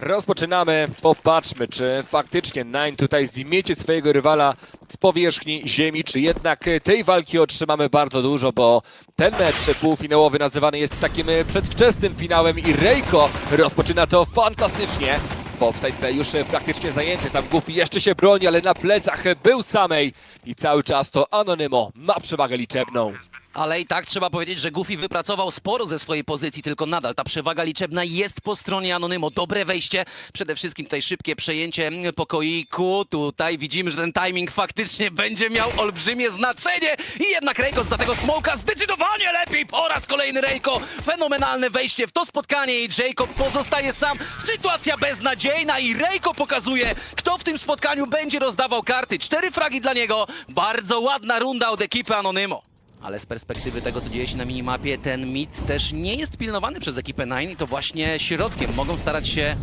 Rozpoczynamy. Popatrzmy, czy faktycznie Nine tutaj zmiecie swojego rywala z powierzchni ziemi, czy jednak tej walki otrzymamy bardzo dużo, bo ten mecz półfinałowy nazywany jest takim przedwczesnym finałem i Reiko rozpoczyna to fantastycznie. Bobside B już praktycznie zajęty, tam Goofy jeszcze się broni, ale na plecach był samej i cały czas to Anonymo ma przewagę liczebną. Ale i tak trzeba powiedzieć, że Goofy wypracował sporo ze swojej pozycji, tylko nadal ta przewaga liczebna jest po stronie Anonymo. Dobre wejście, przede wszystkim tutaj szybkie przejęcie pokoiku. Tutaj widzimy, że ten timing faktycznie będzie miał olbrzymie znaczenie i jednak Reiko za tego smoka zdecydowanie lepiej. Po raz kolejny Reiko, fenomenalne wejście w to spotkanie i Jacob pozostaje sam. Sytuacja beznadziejna i Reiko pokazuje, kto w tym spotkaniu będzie rozdawał karty. Cztery fragi dla niego, bardzo ładna runda od ekipy Anonymo. Ale z perspektywy tego, co dzieje się na minimapie, ten mit też nie jest pilnowany przez ekipę Nine i to właśnie środkiem. Mogą starać się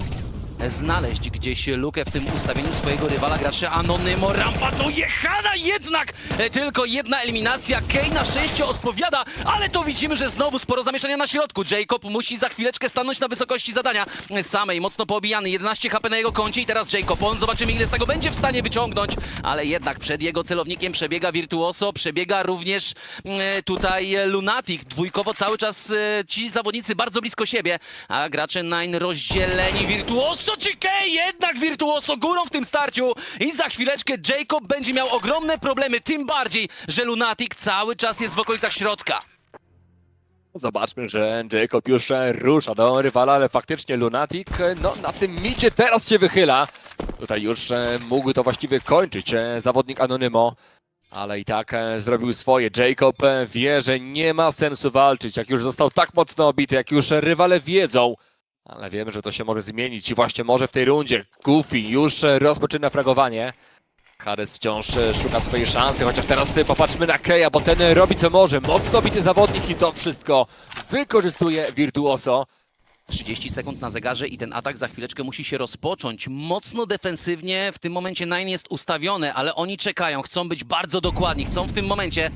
znaleźć gdzieś lukę w tym ustawieniu swojego rywala graczy Anonymo. Rampa dojechana jednak! E, Tylko jedna eliminacja. Kane na szczęście odpowiada, ale to widzimy, że znowu sporo zamieszania na środku. Jacob musi za chwileczkę stanąć na wysokości zadania. E, Samej mocno poobijany, 11 HP na jego koncie i teraz Jacob. On zobaczymy ile z tego będzie w stanie wyciągnąć, ale jednak przed jego celownikiem przebiega Virtuoso, przebiega również e, tutaj Lunatic. Dwójkowo cały czas ci zawodnicy bardzo blisko siebie, a gracze Nine rozdzieleni. Virtuoso Kay? Jednak Virtuoso górą w tym starciu i za chwileczkę Jacob będzie miał ogromne problemy, tym bardziej, że Lunatic cały czas jest w okolicach środka. Zobaczmy, że Jacob już e, rusza do rywala, ale faktycznie Lunatic e, no, na tym micie teraz się wychyla. Tutaj już e, mógł to właściwie kończyć zawodnik Anonymo, ale i tak zrobił swoje. Jacob wie, że nie ma sensu walczyć, jak już został tak mocno obity, jak już rywale wiedzą. Ale wiemy, że to się może zmienić i właśnie może w tej rundzie. Goofy już rozpoczyna fragowanie. Hades wciąż e, szuka swojej szansy, chociaż teraz e, popatrzmy na Keja, bo ten e, robi co może. Mocno bity zawodnik i to wszystko wykorzystuje Virtuoso. 30 sekund na zegarze i ten atak za chwileczkę musi się rozpocząć. Mocno defensywnie w tym momencie Nine jest ustawione, ale oni czekają, chcą być bardzo dokładni, chcą w tym momencie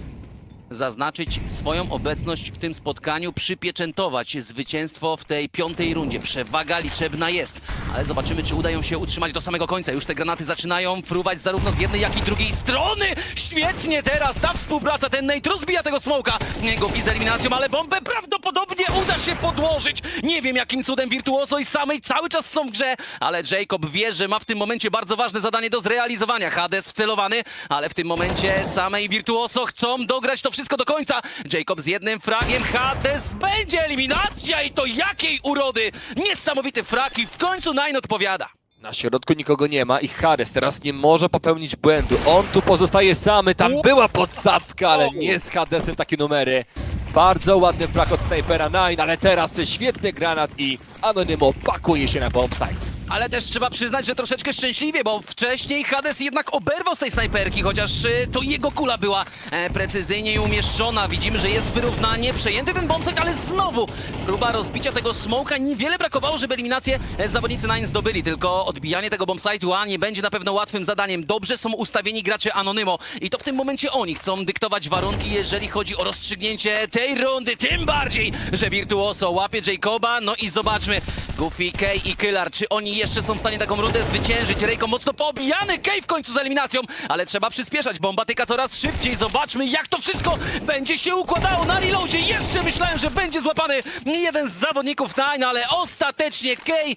zaznaczyć swoją obecność w tym spotkaniu, przypieczętować zwycięstwo w tej piątej rundzie. Przewaga liczebna jest, ale zobaczymy, czy uda ją się utrzymać do samego końca. Już te granaty zaczynają fruwać zarówno z jednej, jak i drugiej strony. Świetnie teraz ta współpraca, ten Nate rozbija tego smoka. Gopi z eliminacją, ale bombę prawdopodobnie uda się podłożyć. Nie wiem, jakim cudem Virtuoso i samej cały czas są w grze, ale Jacob wie, że ma w tym momencie bardzo ważne zadanie do zrealizowania. Hades wcelowany, ale w tym momencie samej Virtuoso chcą dograć to wszystko do końca. Jacob z jednym fragiem, Hades będzie eliminacja i to jakiej urody! Niesamowity frag i w końcu Nine odpowiada. Na środku nikogo nie ma i Hades teraz nie może popełnić błędu. On tu pozostaje samy, tam była podsadzka, ale nie z Hadesem takie numery. Bardzo ładny frak od snajpera Nine, ale teraz świetny granat i Anonymo pakuje się na bombsite. Ale też trzeba przyznać, że troszeczkę szczęśliwie, bo wcześniej Hades jednak oberwał z tej snajperki, chociaż y, to jego kula była e, precyzyjnie umieszczona. Widzimy, że jest wyrównanie, przejęty ten bombset, ale znowu próba rozbicia tego smoka. Niewiele brakowało, żeby eliminację e, zawodnicy Nine zdobyli, tylko odbijanie tego bombsite'u a nie będzie na pewno łatwym zadaniem. Dobrze są ustawieni gracze Anonymo i to w tym momencie oni chcą dyktować warunki, jeżeli chodzi o rozstrzygnięcie tej rundy, tym bardziej, że Virtuoso łapie Jacoba, no i zobaczmy, Goofy, Kay i Killar, czy oni jeszcze są w stanie taką rundę zwyciężyć? Rejko mocno poobijany, Kay w końcu z eliminacją, ale trzeba przyspieszać, bomba tyka coraz szybciej, zobaczmy jak to wszystko będzie się układało na reloadzie, jeszcze myślałem, że będzie złapany jeden z zawodników Nine, ale ostatecznie Kay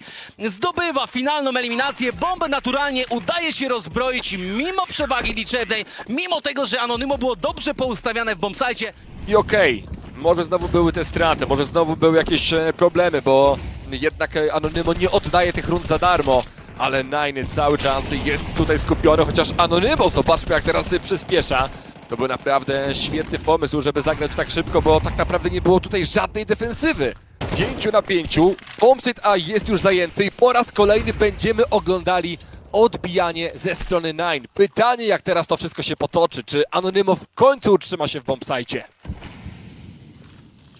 zdobywa finalną eliminację, bombę naturalnie udaje się rozbroić mimo przewagi liczebnej, mimo tego, że Anonymo było dobrze poustawiane w bombsite, I okej, może znowu były te straty, może znowu były jakieś e, problemy, bo jednak e, Anonymo nie oddaje tych rund za darmo. Ale Nine cały czas jest tutaj skupiony, chociaż Anonymo, zobaczmy jak teraz przyspiesza. To był naprawdę świetny pomysł, żeby zagrać tak szybko, bo tak naprawdę nie było tutaj żadnej defensywy. Pięciu na pięciu, bombsite A jest już zajęty i po raz kolejny będziemy oglądali odbijanie ze strony Nine. Pytanie jak teraz to wszystko się potoczy, czy Anonymo w końcu utrzyma się w bombsite?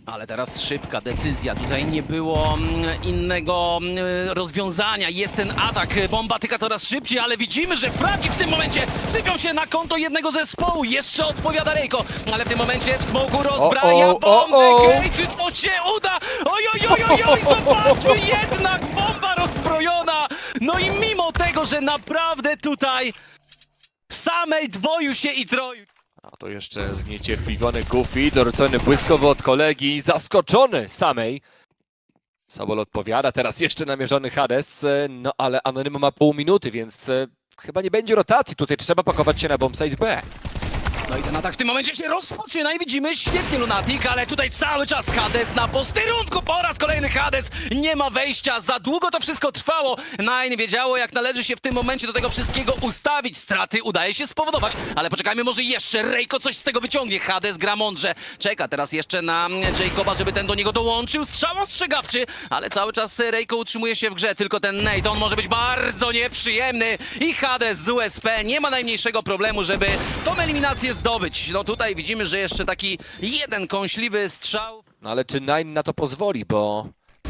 Ale teraz szybka decyzja. Tutaj nie było mm, innego mm, rozwiązania. Jest ten atak. Bomba tyka coraz szybciej, ale widzimy, że fragi w tym momencie sypią się na konto jednego zespołu. Jeszcze odpowiada Rejko, ale w tym momencie w smogu rozbraja O, o, o, bombę. o. Czy to się uda? Oj, oj, oj, oj, oj, zobaczmy, jednak bomba rozbrojona. No i mimo tego, że naprawdę tutaj samej dwoju się i troju. A to jeszcze zniecierpliwiony Goofy, dorzucony błyskowo od kolegi, zaskoczony samej. Sobol odpowiada, teraz jeszcze namierzony Hades, e, no ale Anonymous ma pół minuty, więc e, chyba nie będzie rotacji. Tutaj trzeba pakować się na bombsite B. No i ten atak w tym momencie się rozpoczyna i widzimy świetnie Lunatic, ale tutaj cały czas Hades na posterunku, po raz kolejny Hades, nie ma wejścia, za długo to wszystko trwało. Nine wiedziało jak należy się w tym momencie do tego wszystkiego ustawić, straty udaje się spowodować, ale poczekajmy, może jeszcze Rejko coś z tego wyciągnie, Hades gra mądrze, czeka teraz jeszcze na Jacoba, żeby ten do niego dołączył, strzał ostrzegawczy, ale cały czas Rejko utrzymuje się w grze, tylko ten Nate, on może być bardzo nieprzyjemny. I Hades z USP nie ma najmniejszego problemu, żeby tą eliminację zdobyć. No tutaj widzimy, że jeszcze taki jeden kąśliwy strzał. No ale czy Nine na to pozwoli, bo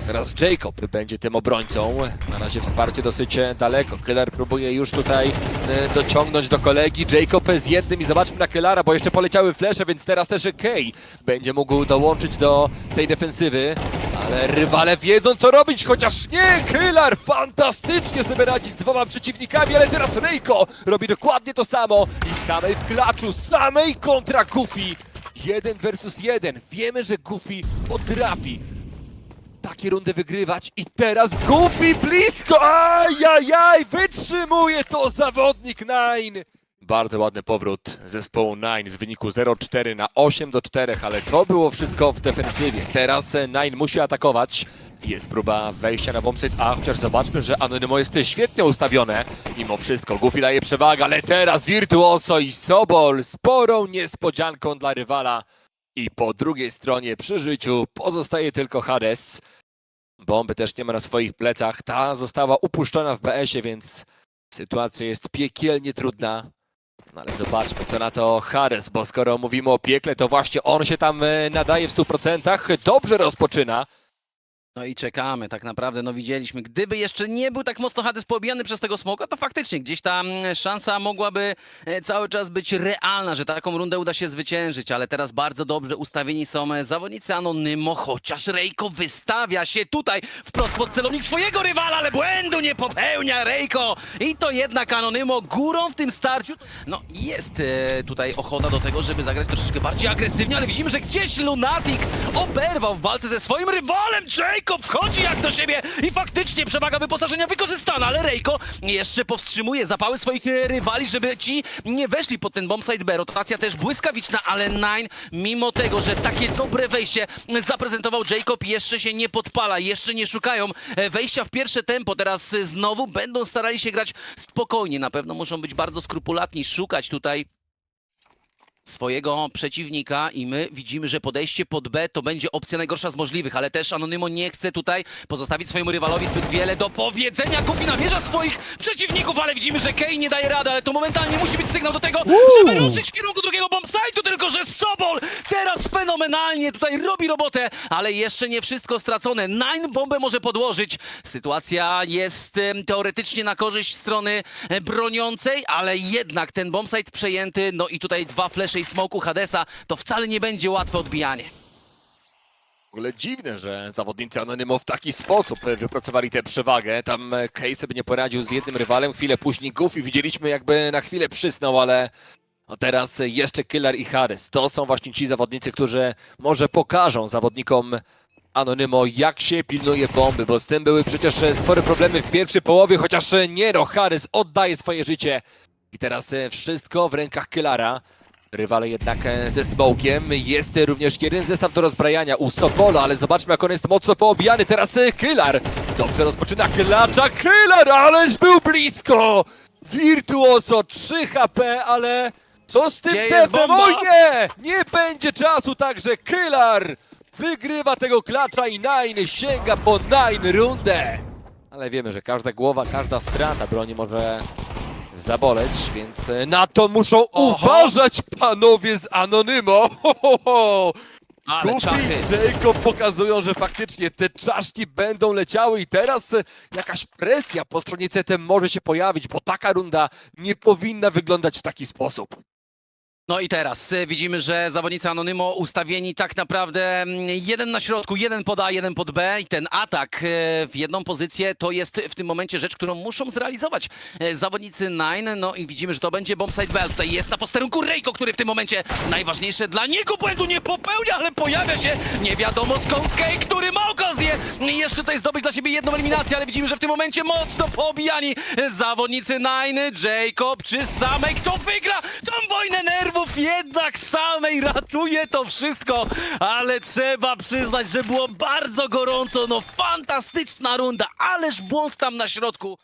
teraz Jacob będzie tym obrońcą. Na razie wsparcie dosyć daleko. Killer próbuje już tutaj e, dociągnąć do kolegi. Jacob z jednym i zobaczmy na Killara, bo jeszcze poleciały flesze, więc teraz też Kay będzie mógł dołączyć do tej defensywy. Ale rywale wiedzą co robić, chociaż nie! Killer fantastycznie sobie radzi z dwoma przeciwnikami, ale teraz Reiko robi dokładnie to samo i samej w klaczu, samej kontra Goofy. Jeden versus jeden. Wiemy, że Goofy potrafi takie rundy wygrywać i teraz Goofy blisko! Ajajaj! Wytrzymuje to zawodnik Nine! Bardzo ładny powrót zespołu Nine z wyniku 0-4 na 8 do 4, ale to było wszystko w defensywie. Teraz e, Nine musi atakować. Jest próba wejścia na bombsite A, chociaż zobaczmy, że Anonymo jest świetnie ustawione. Mimo wszystko Goofy daje przewagę, ale teraz Virtuoso i Sobol sporą niespodzianką dla rywala. I po drugiej stronie przy życiu pozostaje tylko Hades. Bomby też nie ma na swoich plecach. Ta została upuszczona w BS-ie, więc sytuacja jest piekielnie trudna. No ale zobaczmy, co na to Hades, bo skoro mówimy o piekle, to właśnie on się tam e, nadaje w 100%. Dobrze rozpoczyna. No i czekamy, tak naprawdę, no widzieliśmy, gdyby jeszcze nie był tak mocno Hades poobijany przez tego smoka, to faktycznie gdzieś ta mm, szansa mogłaby e, cały czas być realna, że taką rundę uda się zwyciężyć, ale teraz bardzo dobrze ustawieni są e, zawodnicy Anonymo, chociaż Rejko wystawia się tutaj wprost pod celownik swojego rywala, ale błędu nie popełnia Rejko i to jednak Anonymo górą w tym starciu. No jest e, tutaj ochota do tego, żeby zagrać troszeczkę bardziej agresywnie, ale widzimy, że gdzieś Lunatic oberwał w walce ze swoim rywalem. Jacob wchodzi jak do siebie i faktycznie przewaga wyposażenia wykorzystana, ale Rejko jeszcze powstrzymuje zapały swoich e, rywali, żeby ci nie weszli pod ten bombsite B. Rotacja też błyskawiczna, ale Nine, mimo tego, że takie dobre wejście zaprezentował Jacob, jeszcze się nie podpala, jeszcze nie szukają e, wejścia w pierwsze tempo. Teraz e, znowu będą starali się grać spokojnie. Na pewno muszą być bardzo skrupulatni, szukać tutaj swojego przeciwnika i my widzimy, że podejście pod B to będzie opcja najgorsza z możliwych, ale też Anonymo nie chce tutaj pozostawić swojemu rywalowi zbyt wiele do powiedzenia. Kufi namierza swoich przeciwników, ale widzimy, że Kane nie daje rady, ale to momentalnie musi być sygnał do tego, żeby ruszyć w kierunku drugiego bombsite'u, tylko że Sobol teraz fenomenalnie tutaj robi robotę, ale jeszcze nie wszystko stracone. Nine bombę może podłożyć. Sytuacja jest teoretycznie na korzyść strony e, broniącej, ale jednak ten bombsite przejęty, no i tutaj dwa flesze i smoku Hadesa, to wcale nie będzie łatwe odbijanie. W ogóle dziwne, że zawodnicy Anonymo w taki sposób e, wypracowali tę przewagę. Tam e, Kay sobie nie poradził z jednym rywalem, chwilę później Goofy widzieliśmy jakby na chwilę przysnął, ale no teraz jeszcze Killer i Harris. To są właśnie ci zawodnicy, którzy może pokażą zawodnikom Anonymo, jak się pilnuje bomby, bo z tym były przecież spore problemy w pierwszej połowie, chociaż Niero Harris oddaje swoje życie. I teraz e, wszystko w rękach Killara. Rywale jednak e, ze smokiem. Jest również jeden zestaw do rozbrajania u Sopolo, ale zobaczmy jak on jest mocno poobijany. Teraz e, Killar. Dobrze rozpoczyna klacza. Killar, ależ był blisko! Wirtuoso 3 HP, ale co z tym? O nie! Nie będzie czasu, także Killar wygrywa tego klacza i Nine sięga po Nine rundę. Ale wiemy, że każda głowa, każda strata broni może zaboleć, więc e, na to muszą Oho. uważać panowie z Anonymo. Ho, ho, ho. Ale Goofy czachy. i Jacob pokazują, że faktycznie te czaszki będą leciały i teraz e, jakaś presja po stronie CT może się pojawić, bo taka runda nie powinna wyglądać w taki sposób. No i teraz y, widzimy, że zawodnicy Anonymo ustawieni tak naprawdę mm, jeden na środku, jeden pod A, jeden pod B i ten atak y, w jedną pozycję to jest w tym momencie rzecz, którą muszą zrealizować y, zawodnicy Nine. No i widzimy, że to będzie bombsite B. Tutaj jest na posterunku Rejko, który w tym momencie najważniejsze dla niego błędu nie popełnia, ale pojawia się nie wiadomo skąd Kej, który ma okazję jeszcze tutaj zdobyć dla siebie jedną eliminację, ale widzimy, że w tym momencie mocno poobijani zawodnicy Nine, Jacob czy Samej, kto wygra tą wojnę nerwów, jednak Samej ratuje to wszystko, ale trzeba przyznać, że było bardzo gorąco, no fantastyczna runda, ależ błąd tam na środku.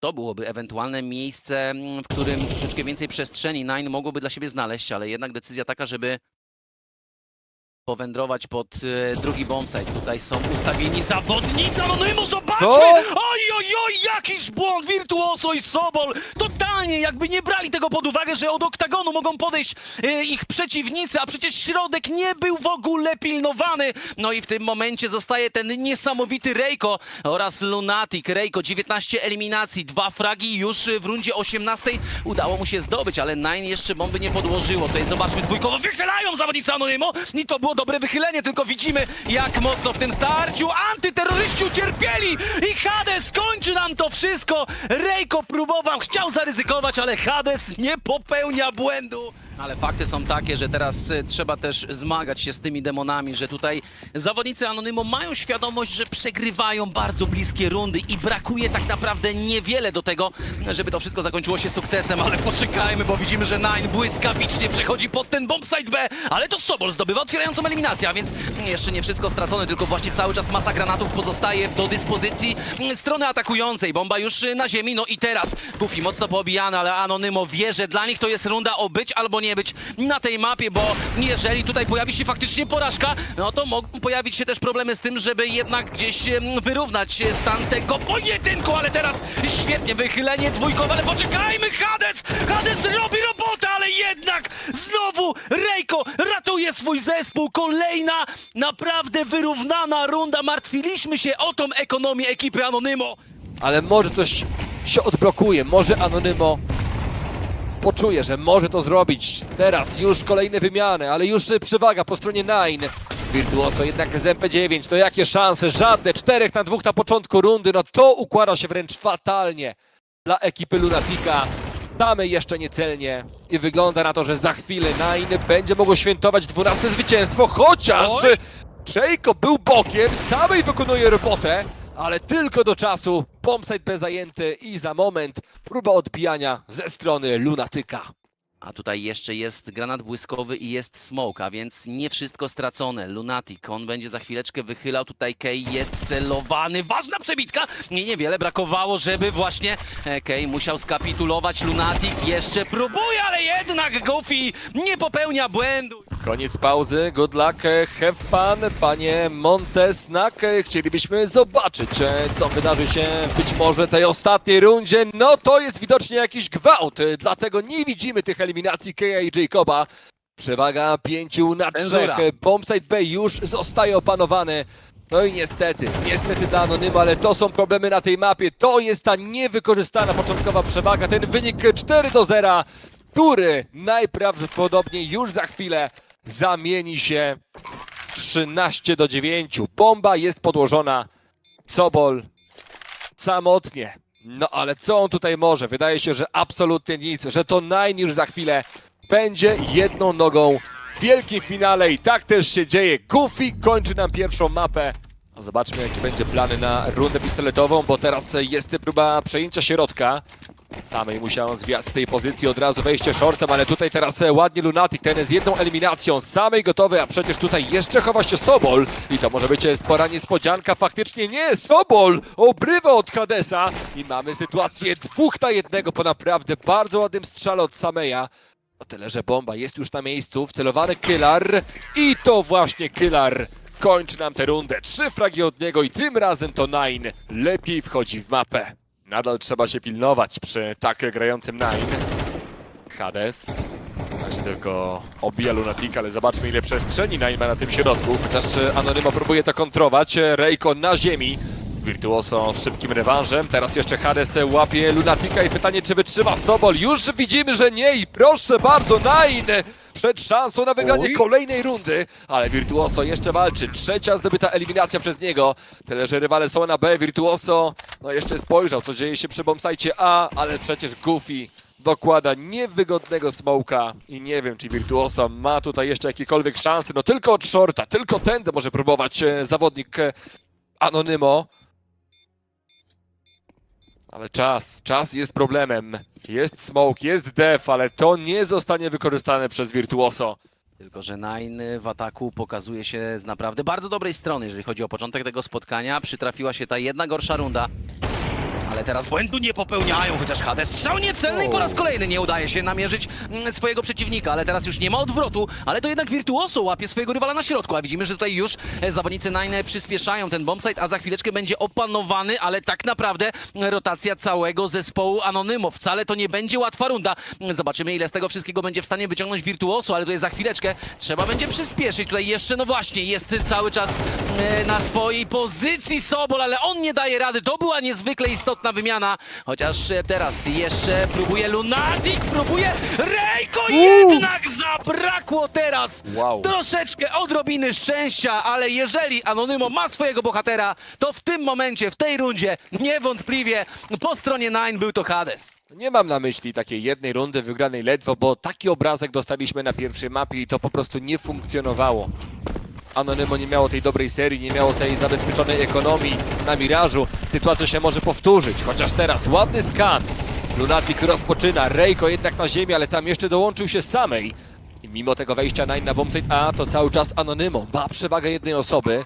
To byłoby ewentualne miejsce, mm, w którym troszeczkę więcej przestrzeni Nine mogłoby dla siebie znaleźć, ale jednak decyzja taka, żeby powędrować pod e, drugi bombsite. Tutaj są ustawieni zawodnicy Anonymu, zobaczmy! No. Oj, oj, oj, jakiś błąd! Virtuoso i Sobol totalnie jakby nie brali tego pod uwagę, że od oktagonu mogą podejść e, ich przeciwnicy, a przecież środek nie był w ogóle pilnowany. No i w tym momencie zostaje ten niesamowity Rejko oraz Lunatic. Rejko 19 eliminacji, dwa fragi już w rundzie 18 udało mu się zdobyć, ale Nine jeszcze bomby nie podłożyło. Tutaj zobaczmy dwójkowo wychylają zawodnicy Anonymo i to było dobre wychylenie, tylko widzimy jak mocno w tym starciu antyterroryści ucierpieli i Hades skończy nam to wszystko. Rejko próbował, chciał zaryzykować, ale Hades nie popełnia błędu. Ale fakty są takie, że teraz e, trzeba też zmagać się z tymi demonami, że tutaj zawodnicy Anonymo mają świadomość, że przegrywają bardzo bliskie rundy i brakuje tak naprawdę niewiele do tego, żeby to wszystko zakończyło się sukcesem, ale poczekajmy, bo widzimy, że Nine błyskawicznie przechodzi pod ten bombsite B, ale to Sobol zdobywa otwierającą eliminację, a więc jeszcze nie wszystko stracone, tylko właśnie cały czas masa granatów pozostaje do dyspozycji strony atakującej. Bomba już na ziemi, no i teraz Goofy mocno poobijany, ale Anonymo wie, że dla nich to jest runda o być albo nie być na tej mapie, bo jeżeli tutaj pojawi się faktycznie porażka, no to mogą pojawić się też problemy z tym, żeby jednak gdzieś wyrównać e, stan tego pojedynku, ale teraz świetnie wychylenie dwójkowe, ale poczekajmy, Hades! Hades robi robotę, ale jednak znowu Rejko ratuje swój zespół, kolejna naprawdę wyrównana runda, martwiliśmy się o tą ekonomię ekipy Anonymo. Ale może coś się odblokuje, może Anonymo poczuje, że może to zrobić. Teraz już kolejne wymiany, ale już przewaga po stronie Nine. Virtuoso jednak z MP9, to jakie szanse? Żadne, czterech na dwóch na początku rundy, no to układa się wręcz fatalnie dla ekipy Lunatica. Damy jeszcze niecelnie i wygląda na to, że za chwilę Nine będzie mogło świętować 12 zwycięstwo, chociaż Oj! Jacob był bokiem, samej wykonuje robotę, ale tylko do czasu. Bombsite B zajęty i za moment próba odbijania ze strony Lunatyka. A tutaj jeszcze jest granat błyskowy i jest smoke, a więc nie wszystko stracone. Lunatic, on będzie za chwileczkę wychylał. Tutaj Kej jest celowany. Ważna przebitka! Nie, niewiele brakowało, żeby właśnie e, Kej musiał skapitulować. Lunatic jeszcze próbuje, ale jednak Goofy nie popełnia błędu. Koniec pauzy, good luck, have fun, panie Montesnak. Chcielibyśmy zobaczyć, co wydarzy się być może tej ostatniej rundzie. No to jest widocznie jakiś gwałt, dlatego nie widzimy tych eliminacji Keja i Jacoba. Przewaga pięciu na trzech. Bombsite B już zostaje opanowany. No i niestety, niestety dla Anonyma, ale to są problemy na tej mapie. To jest ta niewykorzystana początkowa przewaga. Ten wynik 4 do 0, który najprawdopodobniej już za chwilę zamieni się w 13 do 9. Bomba jest podłożona. Sobol samotnie. No ale co on tutaj może? Wydaje się, że absolutnie nic, że to Nine za chwilę będzie jedną nogą w wielkim finale i tak też się dzieje. Goofy kończy nam pierwszą mapę. A Zobaczmy, jaki będzie plany na rundę pistoletową, bo teraz jest próba przejęcia środka. Samej musiał zwiać z tej pozycji, od razu wejście shortem, ale tutaj teraz ładnie Lunatic, ten z jedną eliminacją, samej gotowy, a przecież tutaj jeszcze chowa się Sobol i to może być spora niespodzianka, faktycznie nie, Sobol obrywa od Hadesa i mamy sytuację dwóch na jednego po naprawdę bardzo ładnym strzale od Sameja. O tyle, że bomba jest już na miejscu, wcelowany Kylar i to właśnie Kylar kończy nam tę rundę. Trzy fragi od niego i tym razem to Nine lepiej wchodzi w mapę. Nadal trzeba się pilnować przy tak grającym Nine. Hades. Na razie tylko obija Lunatic, ale zobaczmy ile przestrzeni Nine ma na tym środku. Chociaż e, Anonymo próbuje to kontrować. E, Rejko na ziemi. Wirtuoso z szybkim rewanżem. Teraz jeszcze Hades łapie Lunatika i pytanie, czy wytrzyma Sobol. Już widzimy, że nie i proszę bardzo, Nine przed szansą na wygranie Oj. kolejnej rundy. Ale Wirtuoso jeszcze walczy. Trzecia zdobyta eliminacja przez niego. Tyle, że rywale są na B. Wirtuoso no jeszcze spojrzał, co dzieje się przy bombsite A, ale przecież Goofy dokłada niewygodnego smoka i nie wiem, czy Virtuoso ma tutaj jeszcze jakiekolwiek szanse. No tylko od shorta, tylko tędy może próbować e, zawodnik e, Anonymo. Ale czas, czas jest problemem. Jest smoke, jest def, ale to nie zostanie wykorzystane przez Virtuoso. Tylko, że Nine w ataku pokazuje się z naprawdę bardzo dobrej strony, jeżeli chodzi o początek tego spotkania. Przytrafiła się ta jedna gorsza runda. Ale teraz błędu nie popełniają, chociaż Hades strzał niecelny i po raz kolejny nie udaje się namierzyć mm, swojego przeciwnika, ale teraz już nie ma odwrotu, ale to jednak Virtuoso łapie swojego rywala na środku, a widzimy, że tutaj już e, zawodnicy Nine przyspieszają ten bombsite, a za chwileczkę będzie opanowany, ale tak naprawdę mm, rotacja całego zespołu Anonymo. Wcale to nie będzie łatwa runda. Mm, Zobaczymy, ile z tego wszystkiego będzie w stanie wyciągnąć Virtuoso, ale tutaj za chwileczkę trzeba będzie przyspieszyć. Tutaj jeszcze, no właśnie, jest cały czas e, na swojej pozycji Sobol, ale on nie daje rady. To była niezwykle istotna wymiana, chociaż teraz jeszcze próbuje Lunatic, próbuje Rejko, jednak zabrakło teraz Wow. troszeczkę odrobiny szczęścia, ale jeżeli Anonymo ma swojego bohatera, to w tym momencie, w tej rundzie, niewątpliwie po stronie Nine był to Hades. Nie mam na myśli takiej jednej rundy wygranej ledwo, bo taki obrazek dostaliśmy na pierwszej mapie i to po prostu nie funkcjonowało. Anonymo nie miało tej dobrej serii, nie miało tej zabezpieczonej ekonomii na Mirażu. Sytuacja się może powtórzyć, chociaż teraz ładny skan. Lunatic rozpoczyna, Rejko jednak na ziemi, ale tam jeszcze dołączył się samej. I mimo tego wejścia Nine na bombsite A, to cały czas Anonymo ma przewagę jednej osoby.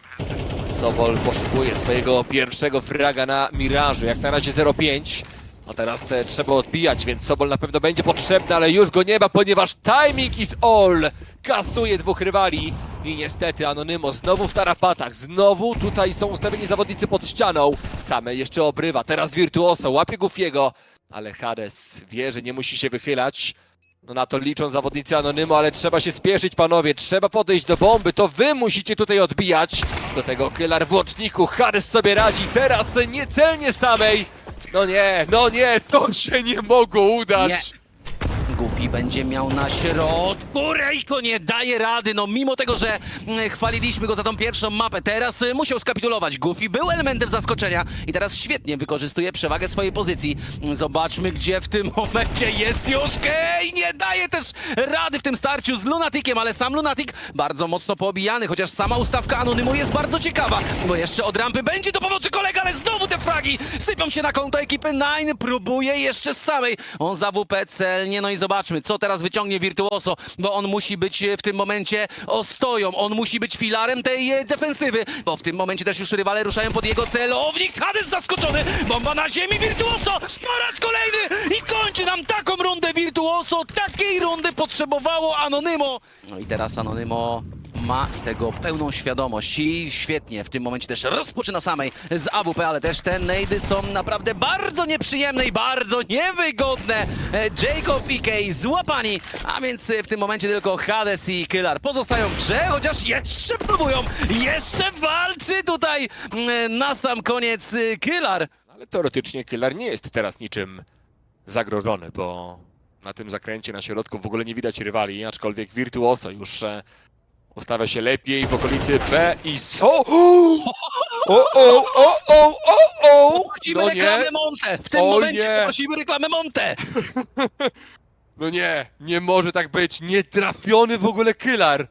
Sobol poszukuje swojego pierwszego fraga na Mirażu, jak na razie 0,5. A teraz e, trzeba odbijać, więc Sobol na pewno będzie potrzebny, ale już go nie ma, ponieważ timing is all! Kasuje dwóch rywali i niestety Anonymo znowu w tarapatach, znowu tutaj są ustawieni zawodnicy pod ścianą. Same jeszcze obrywa, teraz Virtuoso, łapie Goofiego, ale Hades wie, że nie musi się wychylać. No na to liczą zawodnicy Anonymo, ale trzeba się spieszyć, panowie. Trzeba podejść do bomby. To wy musicie tutaj odbijać. Do tego Kylar w łączniku. Harris sobie radzi. Teraz niecelnie samej. No nie, no nie, to się nie mogło udać. Nie. Goofy będzie miał na środku, Rejko nie daje rady, no mimo tego, że mm, chwaliliśmy go za tą pierwszą mapę, teraz y, musiał skapitulować. Goofy był elementem zaskoczenia i teraz świetnie wykorzystuje przewagę swojej pozycji. Zobaczmy, gdzie w tym momencie jest już Kej, nie daje też rady w tym starciu z Lunaticiem, ale sam Lunatic bardzo mocno poobijany, chociaż sama ustawka Anonymu jest bardzo ciekawa, bo jeszcze od rampy będzie do pomocy kolega, ale znowu te fragi sypią się na konto ekipy Nine, próbuje jeszcze z samej, on za WP celnie, no i zobaczmy, co teraz wyciągnie Virtuoso, bo on musi być e, w tym momencie ostoją, on musi być filarem tej e, defensywy, bo w tym momencie też już rywale ruszają pod jego celownik, Hades zaskoczony, bomba na ziemi, Virtuoso po raz kolejny i kończy nam taką rundę. Virtuoso, takiej rundy potrzebowało Anonymo. No i teraz Anonymo ma tego pełną świadomość i świetnie w tym momencie też rozpoczyna samej z AWP, ale też te nejdy są naprawdę bardzo nieprzyjemne i bardzo niewygodne. E, Jacob i Kay złapani, a więc e, w tym momencie tylko Hades i Kylar pozostają w grze, chociaż jeszcze próbują, jeszcze walczy tutaj mm, na sam koniec e, Kylar. Ale teoretycznie Killer nie jest teraz niczym zagrożony, bo na tym zakręcie na środku w ogóle nie widać rywali, aczkolwiek Virtuoso już e, ustawia się lepiej w okolicy B i so... O, o, o, o, o, o! Prosimy No reklamę nie, Monte, w tym O momencie nie. prosimy reklamę Monte. no nie, nie może tak być, nietrafiony w ogóle Killer!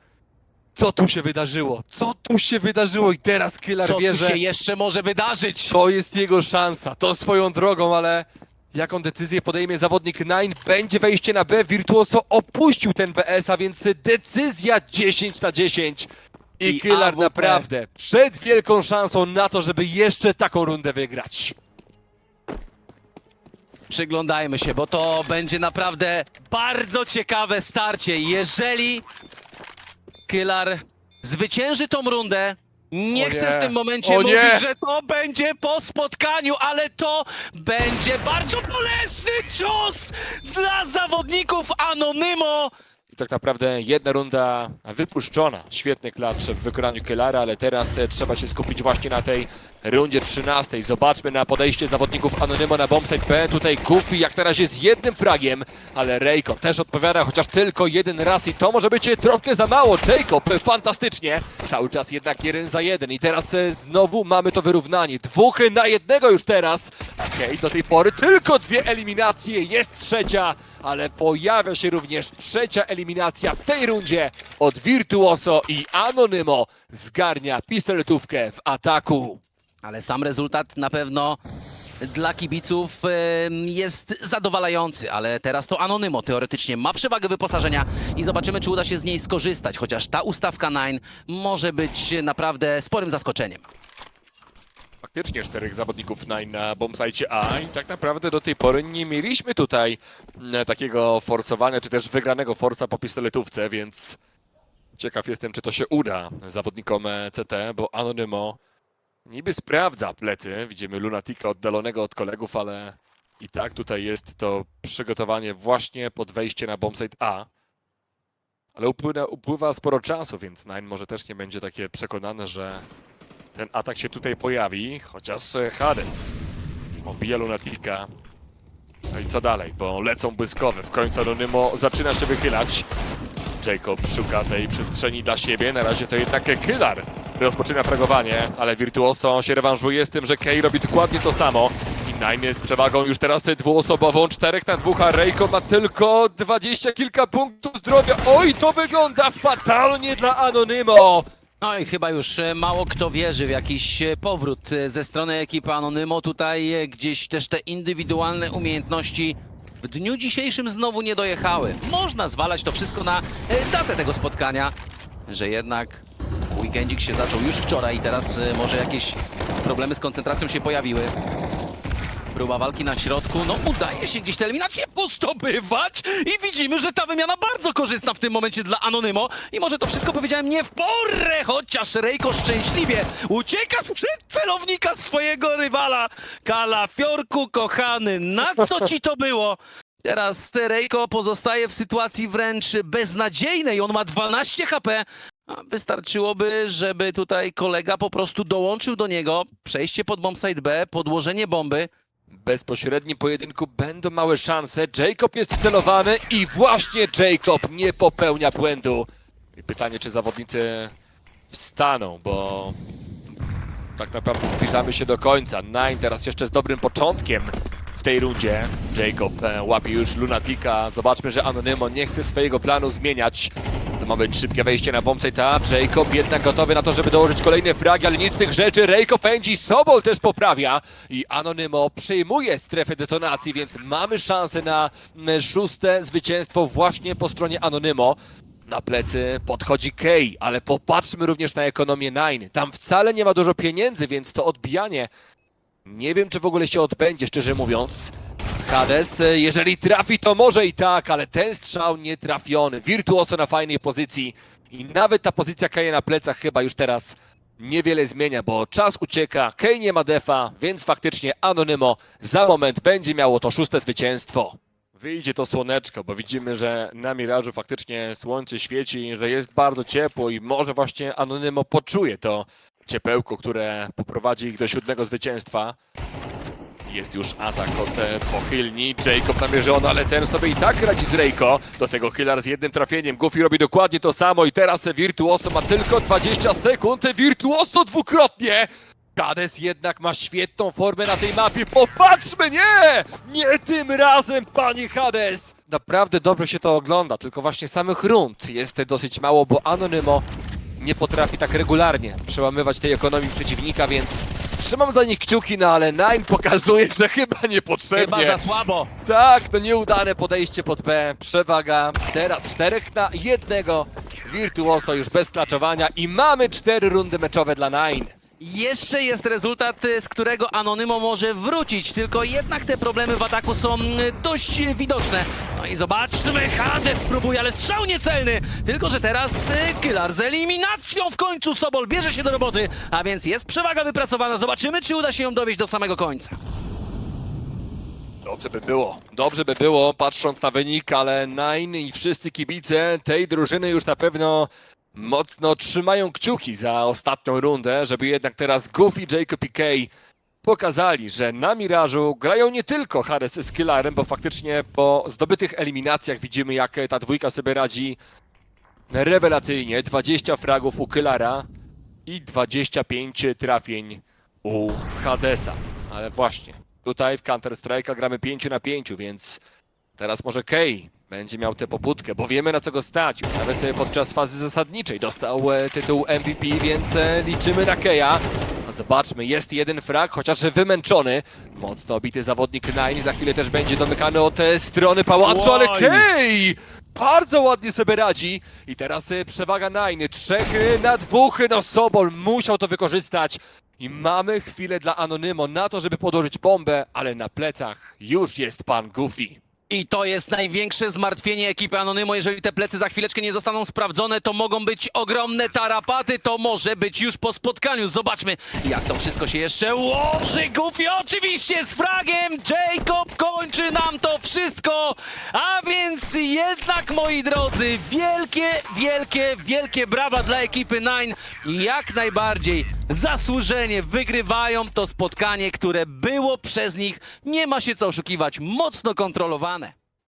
Co tu się wydarzyło? Co tu się wydarzyło? I teraz Killer Co wie, tu że... się jeszcze może wydarzyć? To jest jego szansa, to swoją drogą, ale jaką decyzję podejmie zawodnik Nine? Będzie wejście na B, Virtuoso opuścił ten BS, a więc decyzja 10 na 10. I, I AWP. naprawdę przed wielką szansą na to, żeby jeszcze taką rundę wygrać. Przyglądajmy się, bo to będzie naprawdę bardzo ciekawe starcie. Jeżeli Kylar zwycięży tą rundę, nie O chcę nie. w tym momencie O nie. mówić, że to będzie po spotkaniu, ale to będzie bardzo bolesny cios dla zawodników Anonymo. I tak naprawdę jedna runda wypuszczona. Świetny klacz w wykonaniu Killara, ale teraz e, trzeba się skupić właśnie na tej rundzie 13. Zobaczmy na podejście zawodników Anonymo na bombsite B. Tutaj Goofy jak na razie z jednym fragiem, ale Rejko też odpowiada chociaż tylko jeden raz i to może być troszkę za mało. Jacob fantastycznie, cały czas jednak jeden za jeden i teraz e, znowu mamy to wyrównanie. Dwóch na jednego już teraz. Okej, do tej pory tylko dwie eliminacje, jest trzecia, ale pojawia się również trzecia eliminacja w tej rundzie od Virtuoso i Anonymo zgarnia pistoletówkę w ataku. Ale sam rezultat na pewno dla kibiców jest zadowalający, ale teraz to Anonymo teoretycznie ma przewagę wyposażenia i zobaczymy, czy uda się z niej skorzystać, chociaż ta ustawka Nine może być naprawdę sporym zaskoczeniem. Faktycznie czterech zawodników Nine na bombsite A i tak naprawdę do tej pory nie mieliśmy tutaj mm, takiego forsowania, czy też wygranego forsa po pistoletówce, więc ciekaw jestem, czy to się uda zawodnikom e, CT, bo Anonymo niby sprawdza plecy. Widzimy Lunatika oddalonego od kolegów, ale i tak tutaj jest to przygotowanie właśnie pod wejście na bombsite A. Ale upływa, upływa sporo czasu, więc Nine może też nie będzie takie przekonane, że ten atak się tutaj pojawi, chociaż e, Hades obija Lunatika. No i co dalej, bo lecą błyskowe. W końcu Anonymo zaczyna się wychylać. Jacob szuka tej przestrzeni dla siebie. Na razie to jednak Killar rozpoczyna fragowanie, ale Virtuoso się rewanżuje z tym, że Kay robi dokładnie to samo. I Nine z przewagą już teraz dwuosobową, czterech na dwóch, a Reiko ma tylko dwadzieścia kilka punktów zdrowia. Oj, to wygląda fatalnie dla Anonymo! No i chyba już e, mało kto wierzy w jakiś e, powrót e, ze strony ekipy Anonymo. Tutaj gdzieś też te indywidualne umiejętności w dniu dzisiejszym znowu nie dojechały. Można zwalać to wszystko na e, datę tego spotkania, że jednak weekendzik się zaczął już wczoraj i teraz e, może jakieś problemy z koncentracją się pojawiły. Próba walki na środku, no udaje się gdzieś tę eliminację postobywać i widzimy, że ta wymiana bardzo korzystna w tym momencie dla Anonymo. I może to wszystko powiedziałem nie w porę, chociaż Rejko szczęśliwie ucieka sprzed celownika swojego rywala. Kalafiorku kochany, na co ci to było? Teraz Rejko pozostaje w sytuacji wręcz beznadziejnej, on ma 12 HP, Wystarczyłoby, żeby tutaj kolega po prostu dołączył do niego, przejście pod bombsite B, podłożenie bomby, bezpośrednim pojedynku będą małe szanse. Jacob jest wcelowany i właśnie Jacob nie popełnia błędu. I pytanie, czy zawodnicy wstaną, bo tak naprawdę zbliżamy się do końca. Nine teraz jeszcze z dobrym początkiem w tej rundzie. Jacob e, łapie już Lunatika. Zobaczmy, że Anonymo nie chce swojego planu zmieniać. To ma być szybkie wejście na bombsite A. Jacob jednak gotowy na to, żeby dołożyć kolejne fragi, ale nic z tych rzeczy. Rejko pędzi, Sobol też poprawia i Anonymo przejmuje strefę detonacji, więc mamy szansę na szóste zwycięstwo właśnie po stronie Anonymo. Na plecy podchodzi Kay, ale popatrzmy również na ekonomię Nine. Tam wcale nie ma dużo pieniędzy, więc to odbijanie nie wiem, czy w ogóle się odbędzie, szczerze mówiąc. Hades, e, jeżeli trafi, to może i tak, ale ten strzał nie trafiony. Virtuoso na fajnej pozycji i nawet ta pozycja Kaya na plecach chyba już teraz niewiele zmienia, bo czas ucieka, Kay nie ma defa, więc faktycznie Anonymo za moment będzie miało to szóste zwycięstwo. Wyjdzie to słoneczko, bo widzimy, że na Mirażu faktycznie słońce świeci, że jest bardzo ciepło i może właśnie Anonymo poczuje to ciepełko, które poprowadzi ich do siódmego zwycięstwa. Jest już atak od e, pochylni. Jacob namierzony, ale ten sobie i tak radzi z Rejko. Do tego Hillar z jednym trafieniem. Goofy robi dokładnie to samo i teraz Virtuoso ma tylko 20 sekund. Virtuoso dwukrotnie! Hades jednak ma świetną formę na tej mapie. Popatrzmy, nie! Nie tym razem, panie Hades! Naprawdę dobrze się to ogląda, tylko właśnie samych rund jest dosyć mało, bo Anonymo nie potrafi tak regularnie przełamywać tej ekonomii przeciwnika, więc trzymam za nich kciuki, no ale Nine pokazuje, że chyba niepotrzebnie. chyba za słabo. Tak, no nieudane podejście pod B, przewaga. Teraz czterech na jednego. Virtuoso już bez klaczowania i mamy cztery rundy meczowe dla Nine. Jeszcze jest rezultat, y, z którego Anonymo może wrócić, tylko jednak te problemy w ataku są y, dość widoczne. No i zobaczmy, Hades próbuje, ale strzał niecelny. Tylko, że teraz y, Killar z eliminacją w końcu Sobol bierze się do roboty, a więc jest przewaga wypracowana. Zobaczymy, czy uda się ją dowieść do samego końca. Dobrze by było, dobrze by było, patrząc na wynik, ale Nine i wszyscy kibice tej drużyny już na pewno mocno trzymają kciuki za ostatnią rundę, żeby jednak teraz Goofy, Jacob i Kay pokazali, że na Mirażu grają nie tylko Harris z Killarem, bo faktycznie po zdobytych eliminacjach widzimy, jak ta dwójka sobie radzi rewelacyjnie. 20 fragów u Killara i 25 trafień u Hadesa. Ale właśnie, tutaj w Counter-Strike'a gramy 5 na 5, więc teraz może Kay będzie miał tę pobudkę, bo wiemy na co go stać. Już nawet e, podczas fazy zasadniczej dostał e, tytuł MVP, więc e, liczymy na Keja. No zobaczmy, jest jeden frag, chociaż wymęczony. Mocno obity zawodnik Nine, za chwilę też będzie domykany od strony pałacu, ale. Kej! Bardzo ładnie sobie radzi. I teraz przewaga Nine, trzech na dwóch, no Sobol musiał to wykorzystać. I mamy chwilę dla Anonymo na to, żeby podłożyć bombę, ale na plecach już jest pan Goofy. I to jest największe zmartwienie ekipy Anonymo. Jeżeli te plecy za chwileczkę nie zostaną sprawdzone, to mogą być ogromne tarapaty. To może być już po spotkaniu. Zobaczmy, jak to wszystko się jeszcze ułoży. Goofy oczywiście z fragiem. Jacob kończy nam to wszystko. A więc jednak, moi drodzy, wielkie, wielkie, wielkie brawa dla ekipy Nine. Jak najbardziej zasłużenie wygrywają to spotkanie, które było przez nich, nie ma się co oszukiwać, mocno kontrolowane.